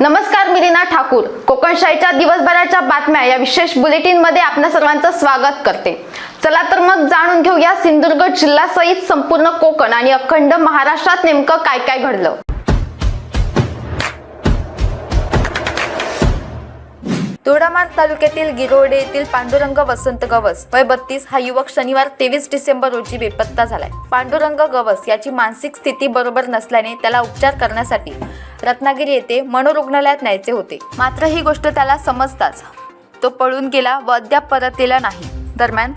नमस्कार मी रीना ठाकूर. कोकणशाहीच्या दिवसभराच्या बातम्या या विशेष बुलेटिनमध्ये आपल्या सर्वांचं स्वागत करते. चला तर मग जाणून घेऊया सिंधुदुर्ग जिल्हा सहित संपूर्ण कोकण आणि अखंड महाराष्ट्रात नेमकं काय काय घडलं. दोडामार्ग तालुक्यातील गिरोडे येथील पांडुरंग वसंत गवस वय बत्तीस हा युवक शनिवार तेवीस डिसेंबर रोजी बेपत्ता झालाय. पांडुरंग गवस याची मानसिक स्थिती बरोबर नसल्याने त्याला उपचार करण्यासाठी रत्नागिरी येथे मनोरुग्णालयात न्यायचे होते. मात्र ही गोष्ट त्याला समजताच तो पळून गेला व अद्याप परतलेला नाही. दरम्यान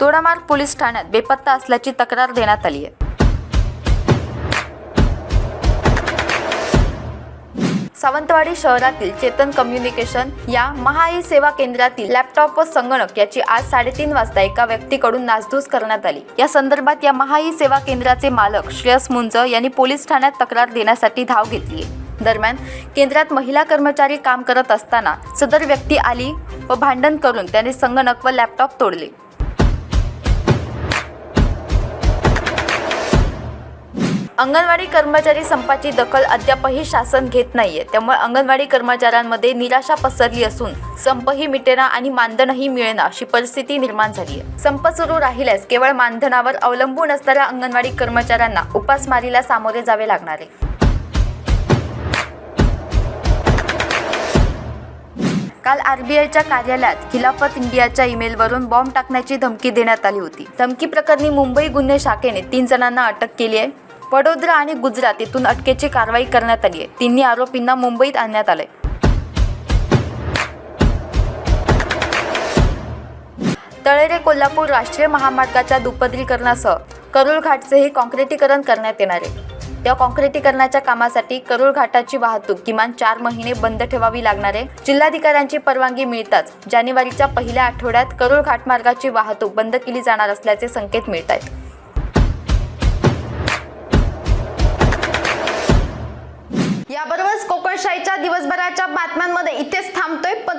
तोडामार्ग पोलीस ठाण्यात बेपत्ता असल्याची तक्रार देण्यात आली आहे. सावंतवाडी शहरातील चेतन कम्युनिकेशन या महाई सेवा केंद्रातील लॅपटॉप व संगणक याची आज साडेतीन वाजता एका व्यक्तीकडून नासधूस करण्यात आली. या संदर्भात या महाई सेवा केंद्राचे मालक श्रेयस मुंज यांनी पोलीस ठाण्यात तक्रार देण्यासाठी धाव घेतली दरम्यान केंद्रात महिला कर्मचारी काम करत असताना सदर व्यक्ती आली व भांडण करून त्याने संगणक व लॅपटॉप तोडले. अंगणवाडी कर्मचारी संपाची दखल अद्यापही शासन घेत नाहीये. त्यामुळे अंगणवाडी कर्मचाऱ्यांमध्ये निराशा पसरली असून संपही मिटेना आणि मानधनही मिळेना अशी परिस्थिती निर्माण झाली आहे. संप सुरू राहिल्यास केवळ मानधनावर अवलंबून असणाऱ्या अंगणवाडी कर्मचाऱ्यांना उपासमारीला सामोरे जावे लागणार आहे. काल आरबीआयच्या कार्यालयात खिलाफत इंडियाच्या ईमेलवरून बॉम्ब टाकण्याची धमकी देण्यात आली होती. धमकी प्रकरणी मुंबई गुन्हे शाखेने तीन जणांना अटक केली आहे. वडोदरा आणि गुजरात येथून अटकेची कारवाई करण्यात आली आहे. तिन्ही आरोपींना मुंबईत आणण्यात आले तळेरे कोल्हापूर राष्ट्रीय महामार्गाच्या दुपदरीकरणासह करूळ घाटचेही काँक्रिटीकरण करण्यात येणार आहे. त्या कॉन्क्रिटीकरणाच्या कामासाठी करूळ घाटाची वाहतूक किमान चार महिने बंद ठेवावी लागणार आहे जिल्हाधिकाऱ्यांची परवानगी मिळताच जानेवारीच्या पहिल्या आठवड्यात करूळ घाट मार्गाची वाहतूक बंद केली जाणार असल्याचे संकेत मिळत आहेत. याबरोबरच कोकणशाहीच्या दिवसभराच्या बातम्यांमध्ये इथेच थांबतोय. पण